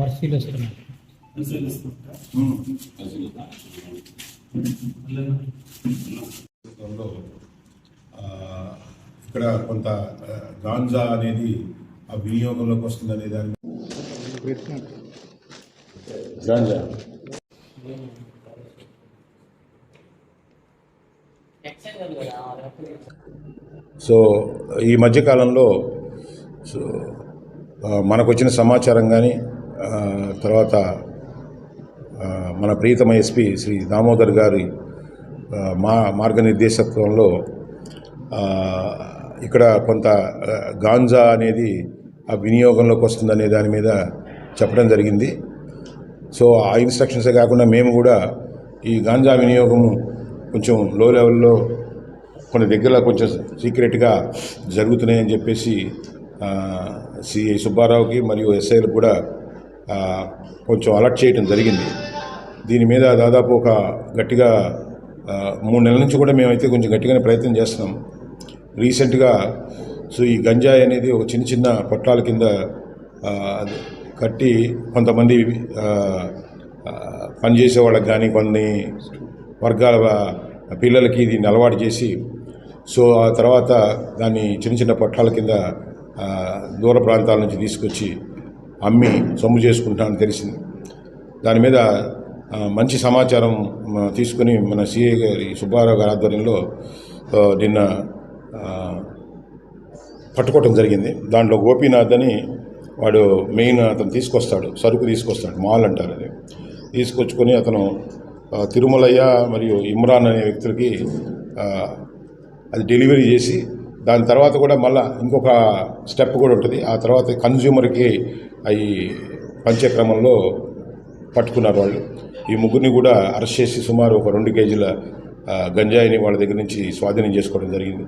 పరిశీలిస్తున్నాం. ఇక్కడ కొంత గాంజా అనేది ఆ వినియోగంలోకి వస్తుంది అనే దాని గాంజా. సో ఈ మధ్యకాలంలో సో మనకు వచ్చిన సమాచారం కానీ తర్వాత మన ప్రీతమ ఎస్పి శ్రీ దామోదర్ గారి మా మార్గనిర్దేశత్వంలో ఇక్కడ కొంత గాంజా అనేది ఆ వినియోగంలోకి వస్తుందనే దాని మీద చెప్పడం జరిగింది. సో ఆ ఇన్స్ట్రక్షన్సే కాకుండా మేము కూడా ఈ గాంజా వినియోగము కొంచెం లో లెవెల్లో కొన్ని దగ్గర కొంచెం సీక్రెట్గా జరుగుతున్నాయని చెప్పేసి సిఐ సుబ్బారావుకి మరియు ఎస్ఐలకు కూడా కొంచెం అలర్ట్ చేయడం జరిగింది. దీని మీద దాదాపు ఒక గట్టిగా మూడు నెలల నుంచి కూడా మేమైతే కొంచెం గట్టిగానే ప్రయత్నం చేస్తున్నాం. రీసెంట్గా సో ఈ గంజాయి అనేది ఒక చిన్న చిన్న పొట్లాల కింద కట్టి కొంతమంది పనిచేసే వాళ్ళకి కానీ కొన్ని వర్గాల పిల్లలకి దీన్ని అలవాటు చేసి సో ఆ తర్వాత దాన్ని చిన్న చిన్న పొట్లాల కింద దూర ప్రాంతాల నుంచి తీసుకొచ్చి అమ్మి సొమ్ము చేసుకుంటామని తెలిసింది. దాని మీద మంచి సమాచారం తీసుకుని మన సిఐ గారి సుబ్బారావు గారి ఆధ్వర్యంలో నిన్న పట్టుకోవటం జరిగింది. దాంట్లో గోపీనాథ్ అని వాడు మెయిన్ అతను తీసుకొస్తాడు సరుకు తీసుకొస్తాడు మాల్ అంటారు అది. తీసుకొచ్చుకొని అతను తిరుమలయ్య మరియు ఇమ్రాన్ అనే వ్యక్తులకి అది డెలివరీ చేసి దాని తర్వాత కూడా మళ్ళీ ఇంకొక స్టెప్ కూడా ఉంటుంది. ఆ తర్వాత కన్జ్యూమర్కి అవి పంచే క్రమంలో పట్టుకున్నారు వాళ్ళు. ఈ ముగ్గురిని కూడా అరెస్ట్ చేసి సుమారు ఒక రెండు కేజీల గంజాయిని వాళ్ళ దగ్గర నుంచి స్వాధీనం చేసుకోవడం జరిగింది.